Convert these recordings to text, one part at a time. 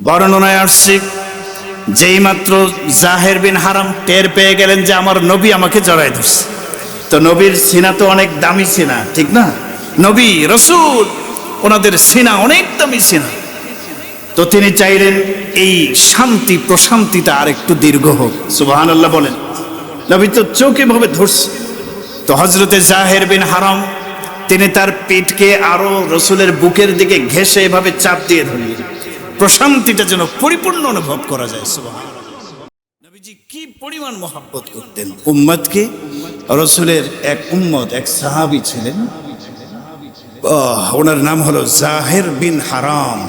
বর্ণনায় আসছে, যেই মাত্র জাহের বিন হারাম টের পেয়ে গেলেন যে আমার নবী আমাকে জড়াই ধরছে। তো নবীর সিনা তো অনেক দামি সিনা, ঠিক না? নবী, রসুল, ওনাদের সিনা অনেক দামি সিনা। তো তিনি চাইলেন এই শান্তি, প্রশান্তিটা আর একটু দীর্ঘ হোক। সুবাহান আল্লাহ বলেন, নবী তো চোখে ভাবে ধরছে। তো হজরতে জাহের বিন হারাম, তিনি তার পিঠকে আরও রসুলের বুকের দিকে ঘেসে এভাবে চাপ দিয়ে ধরলেন প্রশান্তিটা যেন পরিপূর্ণ অনুভব করা যায় সুবহান নবীজি কি পরিমাণ মহাব্বত করতেন? উম্মদকে রসুলের এক উম্মত, এক সাহাবী ছিলেন। ওনার নাম হলো জাহের বিন হারাম।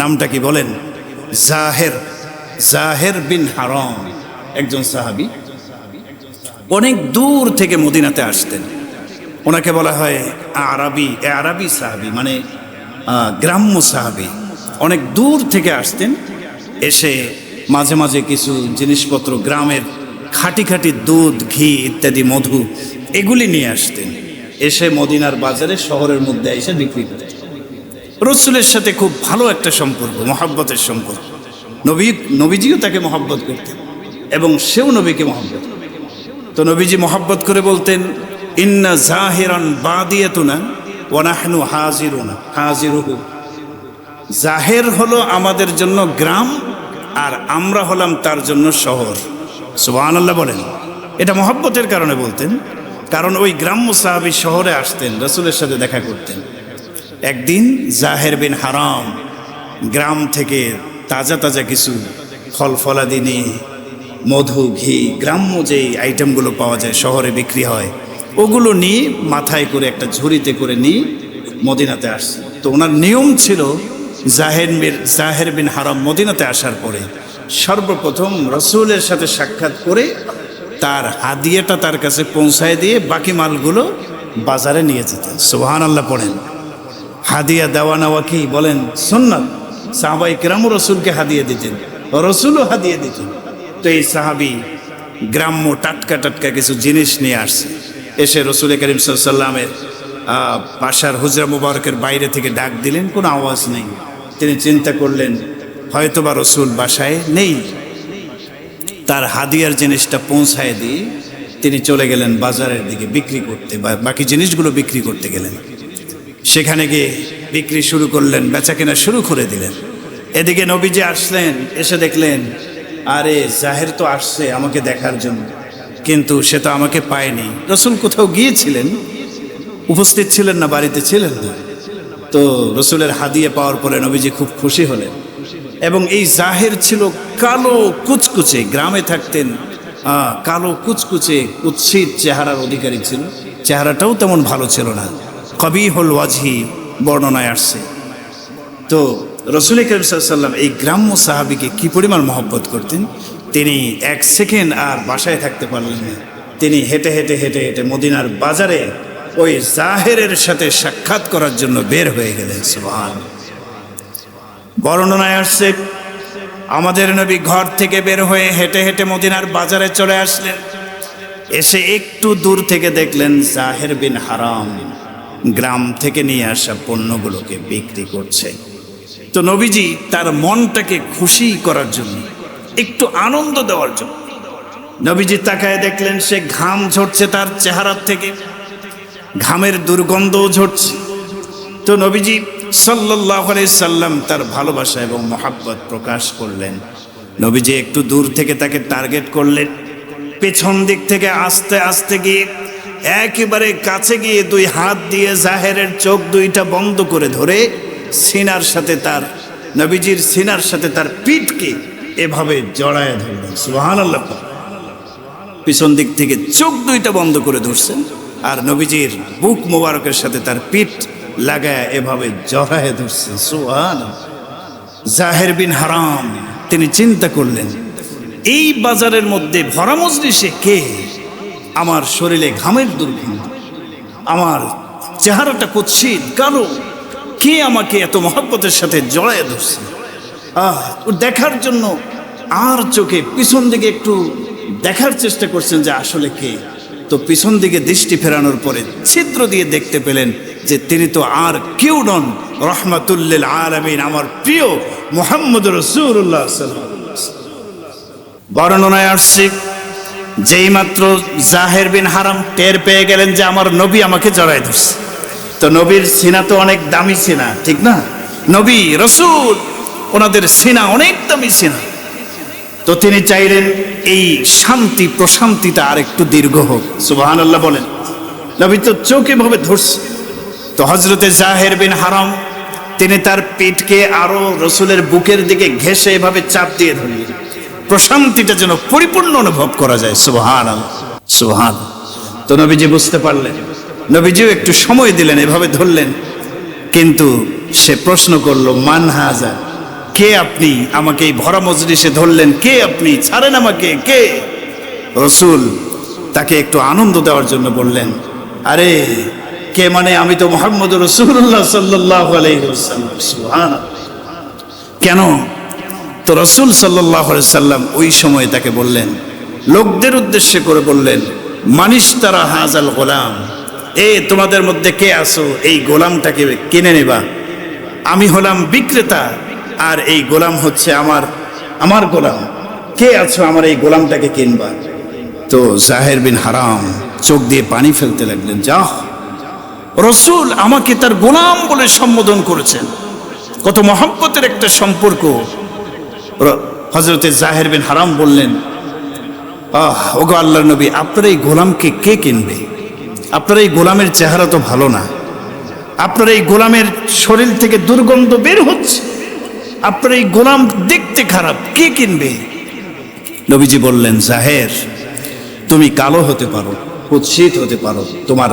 নামটা কি বলেন? জাহের জাহের বিন হারাম। একজন সাহাবি। অনেক দূর থেকে মদিনাতে আসতেন। ওনাকে বলা হয় আরবি আরবি সাহাবি মানে গ্রাম্য সাহাবি। অনেক দূর থেকে আসতেন, এসে মাঝে মাঝে কিছু জিনিসপত্র, গ্রামের খাটি খাঁটি দুধ, ঘি ইত্যাদি, মধু এগুলি নিয়ে আসতেন। এসে মদিনার বাজারে শহরের মধ্যে এসে বিক্রি করতেন রসুলের সাথে খুব ভালো একটা সম্পর্ক, মহাব্বতের সম্পর্ক। নবী, নবীজিও তাকে মহাব্বত করতেন এবং সেও নবীকে মহাব্বত তো নবীজি মহাব্বত করে বলতেন, ইন্না জাহিরান বাদিয়াতুনা ওয়ানাহনু হাজিরুনা, হাজিরুহু। জাহের হলো আমাদের জন্য গ্রাম আর আমরা হলাম তার জন্য শহর। সুবহানাল্লাহ বলেন। এটা মহাব্বতের কারণে বলতেন, কারণ ওই গ্রাম্য সাহাবি শহরে আসতেন, রসুলের সাথে দেখা করতেন। একদিন জাহের বিন হারাম গ্রাম থেকে তাজা তাজা কিছু ফল ফলাদি নিয়ে, মধু, ঘি, গ্রাম্য যেই আইটেমগুলো পাওয়া যায়, শহরে বিক্রি হয়, ওগুলো নিয়ে মাথায় করে একটা ঝুড়িতে করে নিয়ে মদিনাতে আসছে। তো ওনার নিয়ম ছিল জাহের বিন জাহের বিন হারাম মদিনাতে আসার পরে সর্বপ্রথম রসুলের সাথে সাক্ষাৎ করে তার হাদিয়াটা তার কাছে পৌঁছায় দিয়ে বাকি মালগুলো বাজারে নিয়ে যেতেন। সোহান আল্লাহ পড়েন। হাদিয়া দেওয়া নেওয়া কি? বলেন, সুন্নাত। সাহাবাই কেরামও রসুলকে হাদিয়ে দিতেন, রসুলও হাদিয়ে দিতেন। তো এই সাহাবি গ্রাম্য টাটকা টাটকা কিছু জিনিস নিয়ে আসছে। এসে রসুল করিম সাল্লামের বাসার হুজরা মুবারকের বাইরে থেকে ডাক দিলেন, কোনো আওয়াজ নেই। তিনি চিন্তা করলেন, হয়তোবা রসুল বাসায় নেই। তার হাদিয়ার জিনিসটা পৌঁছায় দিয়ে তিনি চলে গেলেন বাজারের দিকে বিক্রি করতে বা বাকি জিনিসগুলো বিক্রি করতে গেলেন। সেখানে গিয়ে বিক্রি শুরু করলেন বেচা কেনা শুরু করে দিলেন। এদিকে নবীজি আসলেন, এসে দেখলেন, আরে, জাহের তো আসছে আমাকে দেখার জন্য। কিন্তু সে তো আমাকে পায়নি। রসুল কোথাও গিয়েছিলেন? উপস্থিত ছিলেন না, বাড়িতে ছিলেন না? তো রসুলের হাদিয়ে পাওয়ার পরে নবীজি খুব খুশি হলেন। এবং এই জাহের ছিল কালো কুচকুচে, গ্রামে থাকতেন কালো কুচকুচে কুৎসিত চেহারার অধিকারী ছিল। চেহারাটাও তেমন ভালো ছিল না। কবি হল ওয়াজহি বর্ণনায় আসছে। তো রসুল করিম সাল্লাম এই গ্রাম্য সাহাবিকে কি পরিমাণ মহব্বত করতেন? তিনি এক সেকেন্ড আর বাসায় থাকতে পারলেন না। তিনি হেঁটে হেঁটে হেঁটে হেঁটে মদিনার বাজারে ওই জাহেরের সাথে সাক্ষাৎ করার জন্য বের হয়ে গেলেন, সুবহান। বর্ণনায় আসছে, আমাদের নবী ঘর থেকে বের হয়ে হেঁটে হেঁটে মদিনার বাজারে চলে আসলেন। এসে একটু দূর থেকে দেখলেন জাহের বিন হারাম গ্রাম থেকে নিয়ে আসা পণ্যগুলোকে বিক্রি করছে। তো নবীজি তার মনটাকে খুশি করার জন্য, একটু আনন্দ দেওয়ার জন্য, নবীজি তাকায় দেখলেন সে ঘাম ঝরছে তার চেহারার থেকে। ঘামের দুর্গন্ধও ঝরছে। তো নবীজি সাল্লাহ সাল্লাম তার ভালোবাসা এবং মহাব্বত প্রকাশ করলেন। নবীজি একটু দূর থেকে তাকে টার্গেট করলেন। পেছন দিক থেকে আস্তে আস্তে গিয়ে একেবারে কাছে গিয়ে দুই হাত দিয়ে জাহেরের চোখ দুইটা বন্ধ করে ধরে সিনার সাথে তার, নবীজির সিনার সাথে তার পিঠকে এভাবে জড়ায় ধরলেন। সুহান আল্লাহ পিছন দিক থেকে চোখ দুইটা বন্ধ করে ধরছেন। আর নবীজির বুক মোবারকের সাথে তার পিঠ লাগায় এভাবে জড়ায় ধরছেন। সুহান জাহের বিন হারাম, তিনি চিন্তা করলেন, এই বাজারের মধ্যে ভরা মজলিসে কে? আমার শরীরে ঘামের দুর্গন্ধ আমার চেহারাটা কুৎসিত, কালো। কে আমাকে এত মহব্বতের সাথে জড়ায় ধরছে? আহ দেখার জন্য আর চোখে পিছন দিকে একটু দেখার চেষ্টা করছেন যে আসলে কে? তো পিছন দিকে দৃষ্টি ফেরানোর পরে ছিদ্র দিয়ে দেখতে পেলেন যে তিনি তো আর কেউ নন রহমাতুল্লিল আলমিন, আমার প্রিয় মোহাম্মদ রসুল্লাহ বর্ণনায় আসছে, যেই মাত্র জাহের বিন হারাম টের পেয়ে গেলেন যে আমার নবী আমাকে জড়াই ধরছে। তো নবীর সিনা তো অনেক দামি সিনা, ঠিক না? নবী, রসুল, ওনাদের সিনা অনেক দামি সিনা। তো তিনি চাইলেন এই শান্তি প্রশান্তিটা আর একটু দীর্ঘ হোক। সুবাহান আল্লাহ বলেন, নবী তো চোখে ভাবে ধরছে। তো হজরতে জাহের বিন হারাম, তিনি তার পিঠকে আরও রসুলের বুকের দিকে ঘেসে এভাবে চাপ দিয়ে ধরলেন প্রশান্তিটা যেন পরিপূর্ণ অনুভব করা যায় সুবহান সুবহান তো নবীজি বুঝতে পারলেন, নবীজিও একটু সময় দিলেন, এভাবে ধরলেন। কিন্তু সে প্রশ্ন করল, মান হাজা? কে আপনি? আমাকে এই ভরা মজলিসে ধরলেন কে আপনি? ছাড়েন আমাকে, কে? রসুল তাকে একটু আনন্দ দেওয়ার জন্য বললেন, আরে, কে মানে আমি তো মোহাম্মদ রসুল্লাহ সাল্লাহ কেন? তো রসুল সাল্লাহ সাল্লাম ওই সময় তাকে বললেন, লোকদের উদ্দেশ্যে করে বললেন, মানিস তারা হাজাল গোলাম? এ, তোমাদের মধ্যে কে আসো এই গোলামটাকে কিনে নেবা। আমি হলাম বিক্রেতা আর এই গোলাম হচ্ছে আমার আমার গোলাম। কে আছো আমার এই গোলামটাকে কিনবা তো জাহের বিন হারাম চোখ দিয়ে পানি ফেলতে লাগলেন, যা। রসুল আমাকে তার গোলাম বলে সম্বোধন করেছেন। কত মহব্বতের একটা সম্পর্ক। হজরতে জাহের বিন হারাম বললেন, আহ, ওগো আল্লাহ নবী, আপনার এই গোলামকে কে কিনবে? আপনার এই গোলামের চেহারা তো ভালো না। আপনার এই গোলামের শরীর থেকে দুর্গন্ধ বের হচ্ছে। আপনার এই গোলাম দেখতে খারাপ। কে কিনবে? নবীজি বললেন, জাহের, তুমি কালো হতে পারো কুৎসিত হতে পারো, তোমার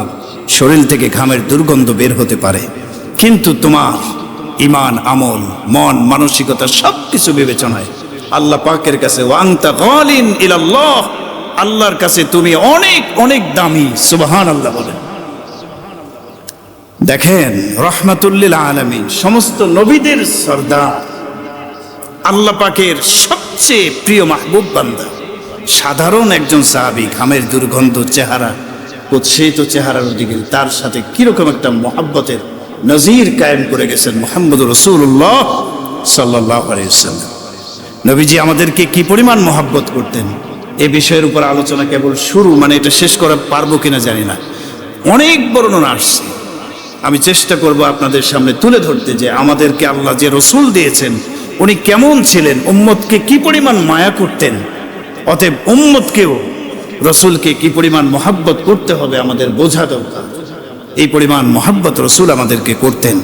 শরীর থেকে ঘামের দুর্গন্ধ বের হতে পারে। কিন্তু তোমার ইমান আমল, মন, মানসিকতা সব কিছু বিবেচনায় আল্লাহ পাকের কাছে ওয়াংতা ইলাল্লাহ আল্লাহর কাছে তুমি অনেক অনেক দামি সুবহান আল্লাহ বলেন দেখেন রহমাতুল্লিল আলমিন, সমস্ত নবীদের সর্দার। আল্লাহ পাকের সবচেয়ে প্রিয় মাহবুব বান্দা। সাধারণ একজন সাহাবি, ঘামের দুর্গন্ধ চেহারা, উৎসাহিত চেহারার দিকে তার সাথে কীরকম একটা মহাব্বতের নজির কায়েম করে গেছেন মোহাম্মদ রসুল্লাহ সাল্লাহ নবীজি আমাদেরকে কি পরিমাণ মহাব্বত করতেন? এ বিষয়ের উপর আলোচনা কেবল শুরু মানে এটা শেষ করা পারব কিনা জানি না। অনেক বর্ণনা আসছে। আমি চেষ্টা করব আপনাদের সামনে তুলে ধরতে যে আমাদেরকে আল্লাহ যে রসুল দিয়েছেন উনি কেমন ছিলেন? উম্মতকে কি পরিমাণ মায়া করতেন? অতএব উম্মতকেও রসুলকে কি পরিমাণ মহাব্বত করতে হবে আমাদের বোঝা দরকার। এই পরিমাণ মহাব্বত রসুল আমাদেরকে করতেন।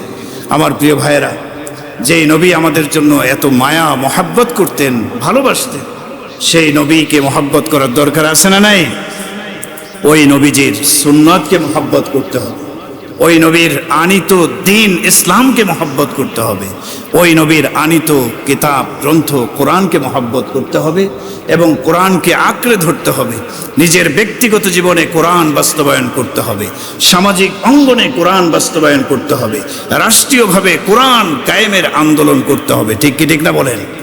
আমার প্রিয় ভাইয়েরা, যেই নবী আমাদের জন্য এত মায়া, মহাব্বত করতেন, ভালোবাসতেন, সেই নবীকে মহাব্বত করার দরকার আছে না নাই? ওই নবীজির সুন্নতকে মহাব্বত করতে হবে। ওই নবীর আনিত দিন ইসলামকে মহব্বত করতে হবে। ওই নবীর আনিত কিতাব, গ্রন্থ কোরআনকে মহব্বত করতে হবে এবং কোরআনকে আঁকড়ে ধরতে হবে। নিজের ব্যক্তিগত জীবনে কোরআন বাস্তবায়ন করতে হবে। সামাজিক অঙ্গনে কোরআন বাস্তবায়ন করতে হবে। রাষ্ট্রীয়ভাবে কোরআন কায়েমের আন্দোলন করতে হবে। ঠিক কি, ঠিক না বলেন?